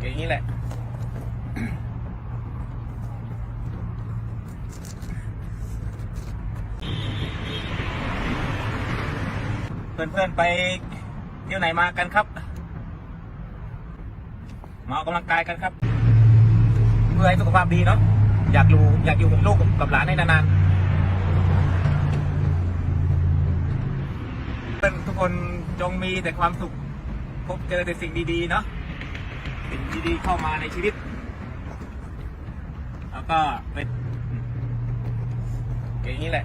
อย่างนี้แหละ เพื่อนๆไปเที่ยวไหนมากันครับ มาออกกำลังกายกันครับ เพื่อให้สุขภาพดีเนาะอยากอยู่อยากอยู่กับลูกกับหลานให้นานๆเพื่อนทุกคนจงมีแต่ความสุขพบเจอแต่สิ่งดีๆ เนาะ สิ่งดีๆเข้ามาในชีวิต แล้วก็เป็นอย่างนี้แหละ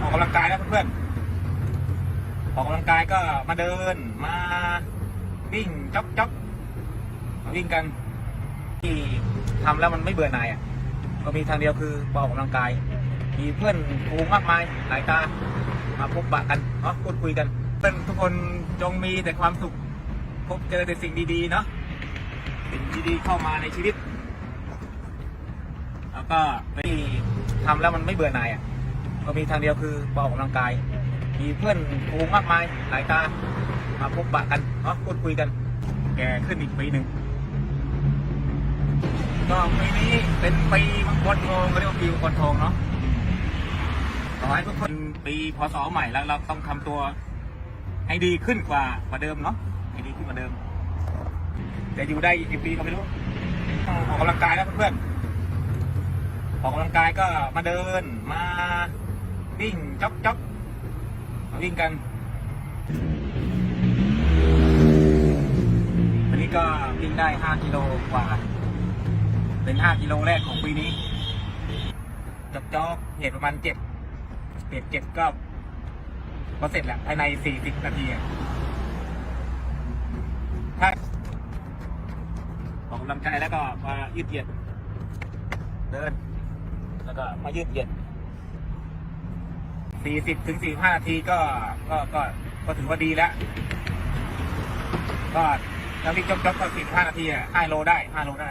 ออกกำลังกายนะเพื่อนๆออกกำลังกายก็มาเดินมาวิ่งจ๊อกจ๊อกวิ่งกันที่ทำแล้วมันไม่เบื่อหน่ายอะก็มีทางเดียวคือออกกำลังกาย มีเพื่อนฟูงมากมายหลายตา มาพบปะกันเนาะพูดคุยกันเพื่อนทุกคนจงมีแต่ความสุข พบเจอแต่สิ่งดีๆเนาะสิ่งดีๆเข้ามาในชีวิต แล้วก็ที่ทำแล้วมันไม่เบื่อหน่ายอะก็มีทางเดียวคือมาออกกำลังกาย มีเพื่อนฟูงมากมายหลายตามาพบปะกันเนาะพูดคุยกัน แก่ขึ้นอีกปีหนึ่งก็ปีนี้เป็นปีมังกรทองเรียกว่าปีมังกรทองเนาะขอให้ทุกคน ปีพศใหม่แล้วเราต้องทำตัวให้ดีขึ้นกว่ากว่าเดิมเนาะให้ดีขึ้นกว่าเดิม แต่อยู่ได้อีกกี่ปีก็ไม่รู้ต้องออกกำลังกายนะเพื่อนออกกำลังกายก็มาเดินมาวิ่งจ๊อกจ๊อกวิ่งกันวันนี้ก็วิ่งได้ 5 กิโลกว่า เป็น 5 กิโลแรกของปีนี้จ๊อกจ๊อกเหตุประมาณ 7 เจ็ดเจ็ดก็ก็เสร็จแหละภายใน40นาทีอะถ้าออกกำลังกายแล้วก็มายืดเหยียด เดิน แล้วก็มายืดเหยียด40ถึง45นาทีก็ก็ก็ก็ถือว่าดีแล้ว ก็แล้ววิ่งจ๊อกจ๊อกก็45นาทีอะ5โลได้5โลได้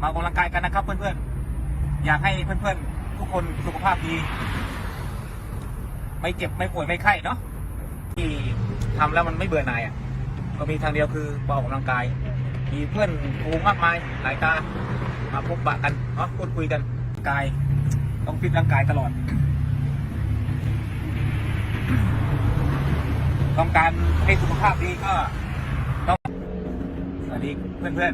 มาออกกำลังกายกันนะครับเพื่อนๆ อยากให้เพื่อนๆ ทุกคนสุขภาพดี ไม่เจ็บไม่ป่วยไม่ไข้เนาะที่ทำแล้วมันไม่เบื่อหน่ายอะก็มีทางเดียวคือมาออกกำลังกาย มีเพื่อนฟูงมากมายหลายตามาพบปะกันเนาะพูดคุยกันกายต้องฟิตร่างกายตลอด ต้องการให้สุขภาพดีก็ต้องสวัสดีเพื่อน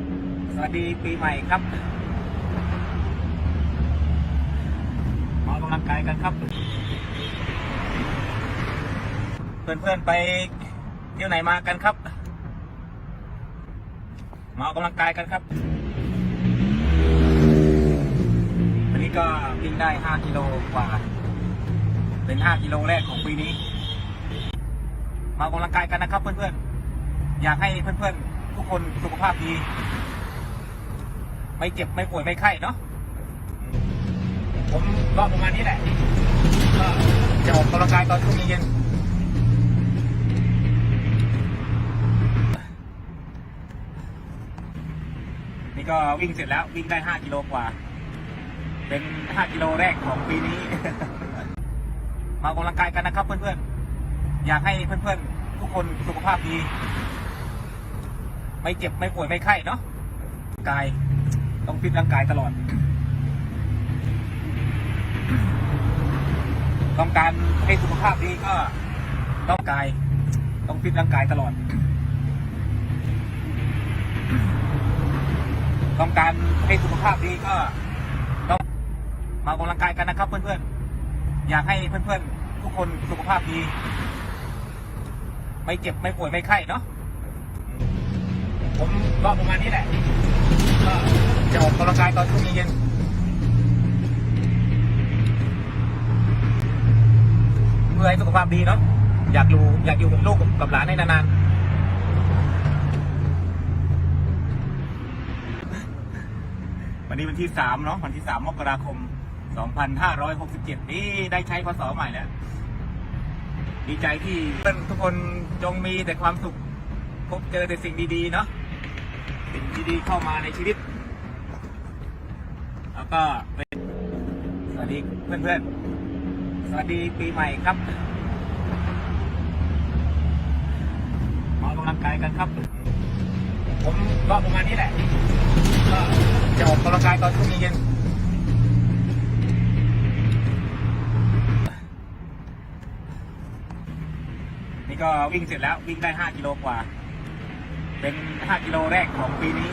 ๆ สวัสดีปีใหม่ครับมาออกกำลังกายกันครับ เพื่อนๆไปเที่ยวไหนมากันครับ มาออกกำลังกายกันครับ วันนี้ก็วิ่งได้ 5 กิโลกว่า เป็น 5 กิโลแรกของปีนี้ มาออกกำลังกายกันนะครับ เพื่อนๆ อยากให้เพื่อนๆ ทุกคนสุขภาพดี ไม่เจ็บไม่ป่วยไม่ไข้เนาะ ผมก็ประมาณนี้แหละ ก็จะออกกำลังกายตอนช่วงเย็น ก็วิ่งเสร็จแล้ววิ่งได้ 5 กิโลกว่า เป็น 5 กิโลแรกของปีนี้ มาออกกำลังกายกันนะครับ เพื่อนๆ อยากให้เพื่อนๆ ทุกคนสุขภาพดี ไม่เจ็บไม่ป่วยไม่ไข้เนาะกายต้องฟิตร่างกายตลอด ต้องการให้สุขภาพดีก็ต้องกาย ต้องฟิตร่างกายตลอด ต้องการให้สุขภาพดีก็ต้องมาออกกำลังกายกันนะครับ เพื่อนๆ อยากให้เพื่อนๆ ทุกคนสุขภาพดี ไม่เจ็บไม่ป่วยไม่ไข้เนาะผมก็ประมาณนี้แหละก็จะออกกำลังกายตอนช่วงเย็นๆเพื่อให้สุขภาพดีเนาะอยากอยู่อยากอยู่กับลูกกับหลานให้นานๆ นี้วันที่สามเนาะวันที่สามมกราคมสองพันห้าร้อยหกสิบเจ็ดนี่ได้ใช้พศใหม่แล้ว ดีใจที่เพื่อนทุกคนจงมีแต่ความสุข พบเจอแต่สิ่งดีๆเนาะสิ่งดีๆเข้ามาในชีวิต แล้วก็สวัสดีเพื่อนๆ สวัสดีปีใหม่ครับออกกำลังกายกันครับ ผมก็ประมาณนี้แหละ จะออกกำลังกายตอนช่วงเย็นนี่ก็วิ่งเสร็จแล้ววิ่งได้ 5 กิโลกว่า เป็น 5 กิโลแรกของปีนี้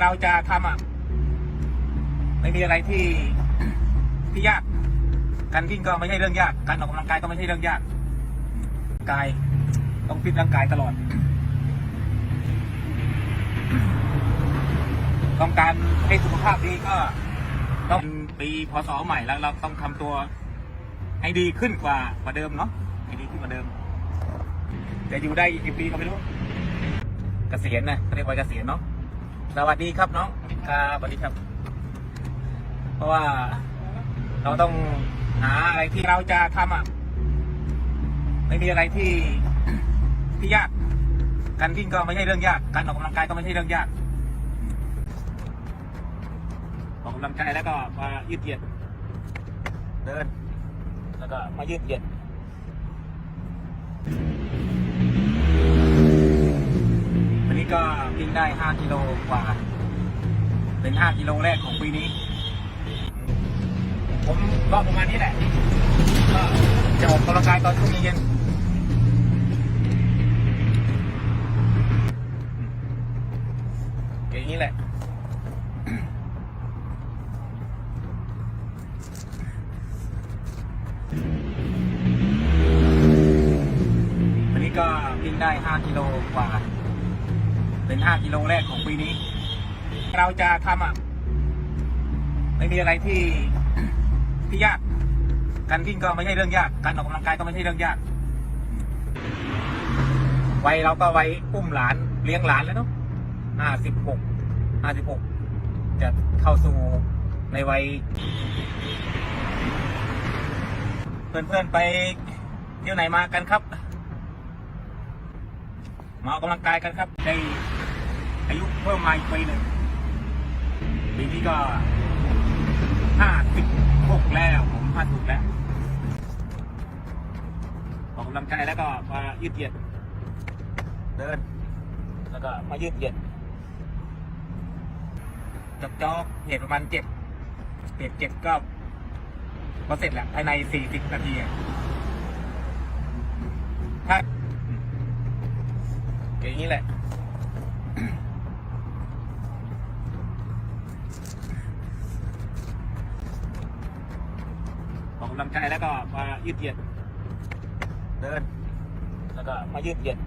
เราจะทำอะ ไม่มีอะไรที่ที่ยาก การวิ่งก็ไม่ใช่เรื่องยาก การออกกำลังกายก็ไม่ใช่เรื่องยาก กายต้องฟิตร่างกายตลอด ต้องการให้สุขภาพดีก็ต้องปีพศใหม่แล้วเราต้องทำตัวให้ดีขึ้นกว่ากว่าเดิมเนาะให้ดีขึ้นกว่าเดิมจะอยู่ได้อีกกี่ปีก็ไม่รู้เกษียณนะเขาเรียกว่าเกษียณเนาะสวัสดีครับน้องครับสวัสดีครับ เพราะว่าเราต้องหาอะไรที่เราจะทำอะ ไม่มีอะไรที่ที่ยาก การวิ่งก็ไม่ใช่เรื่องยาก การออกกำลังกายก็ไม่ใช่เรื่องยาก ออกกำลังกายแล้วก็มายืดเหยียด เดิน แล้วก็มายืดเหยียดวันนี้ก็วิ่งได้ 5 กิโลกว่า เป็น 5 กิโลแรกของปีนี้ ผมก็ประมาณนี้แหละ ก็จะออกกำลังกายตอนช่วงเย็นๆอย่างนี้แหละ วันนี้ก็วิ่ง ได้ 5 กิโลกว่า เป็น 5 กิโลแรกของปีนี้ เราจะทำอะ ไม่มีอะไรที่ที่ยาก การวิ่งก็ไม่ใช่เรื่องยาก การออกกำลังกายก็ไม่ใช่เรื่องยากวัยเราก็ไวัยอุ้มหลานเลี้ยงหลานแล้วเนาะห้าสิบหกห้าสิบหกจะเข้าสู่ในวัย เพื่อนๆไปเที่ยวไหนมากันครับ มาออกกำลังกายกันครับได้อายุเพิ่มมาอีกปีหนึ่งปีนี้ก็ห้าสิบหกแล้วผมห้าสิบแล้วออกกำลังกายแล้วก็มายืดเหยียด เดิน แล้วก็มายืดเหยียดจอกจอกเหตุประมาณเจ็ดเหตุเจ็ดก็พอเสร็จแล้วภายในสี่สิบนาทีถ้า อย่างนี้แหละ ออกกำลังกายแล้วก็มายืดเหยียด เดิน แล้วก็มายืดเหยียด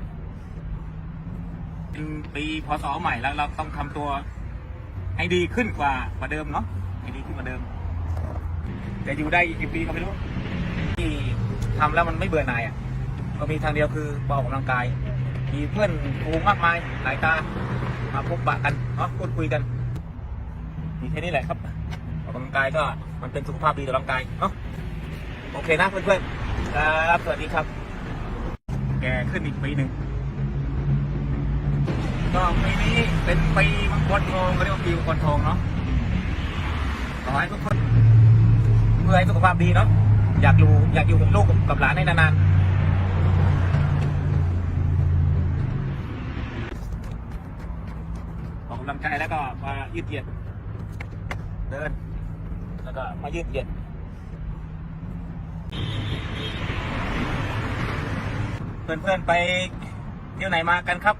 เป็นปีพศใหม่แล้วเราต้องทำตัวให้ดีขึ้นกว่ากว่าเดิมเนาะให้ดีขึ้นกว่าเดิม แต่อยู่ได้อีกกี่ปีก็ไม่รู้ ที่ทำแล้วมันไม่เบื่อหน่ายอะก็มีทางเดียวคือออกกำลังกาย มีเพื่อนฟูงมากมายหลายตามาพบปะกันเนาะพูดคุยกันมีแค่นี้แหละครับออกกำลังกายก็มันเป็นสุขภาพดีต่อร่างกายเนาะโอเคนะเพื่อนๆครับสวัสดีครับ แกขึ้นอีกปีหนึ่งก็ปีนี้เป็นปีมังกรทองเรียกว่าปีมังกรทองเนาะขอให้ทุกคนเพื่อให้สุขภาพดีเนาะอยากอยู่อยากอยู่กับลูกกับหลานให้นานๆ ออกกำลังกายแล้วก็มายืดเหยียด เดิน แล้วก็มายืดเหยียดเพื่อนๆไปเที่ยวไหนมากันครับ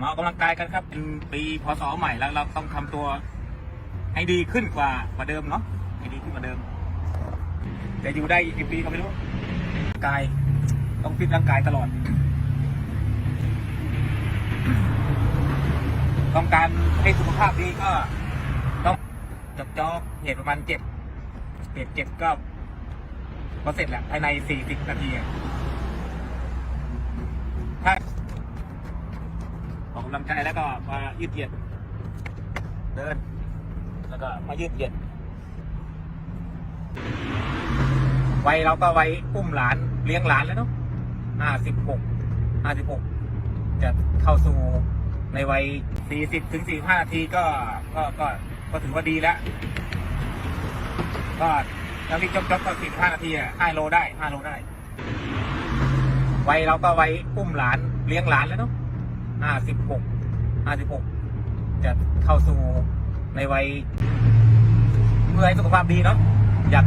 มาออกกำลังกายกันครับ เป็นปีพศใหม่แล้วเราต้องทำตัวให้ดีขึ้นกว่ากว่าเดิมเนาะให้ดีขึ้นกว่าเดิมจะอยู่ได้อีกปีก็ไม่รู้กาย ต้องฟิตร่างกายตลอด ต้องการให้สุขภาพดีก็ ต้องจอกจอกเหตุประมาณเจ็ดเหตุเจ็ดก็พอเสร็จแหล้วภายในสี่สิบนาทีถ้าออกกำลังกายแล้วก็มายืดเหยียด เดิน แล้วก็มายืดเหยียดวัยเราก็ไวัยอุ้มหลานเลี้ยงหลานแล้วเนาะห้าสิบหกห้าสิบหกจะเข้าสู่ ในวัยสี่สิบถึงสี่ห้านาทีก็ก็ก็ก็ถือว่าดีแล้ว ก็แล้ววิ่งจ๊อกๆก็สิบห้านาทีอะห้าโลได้ห้าโลได้วัยเราก็ไวัยอุ้มหลานเลี้ยงหลานแล้วเนาะห้าสิบหกห้าสิบหกจะเข้าสู่ในวัยเพื่อให้สุขภาพดีเนาะอยาก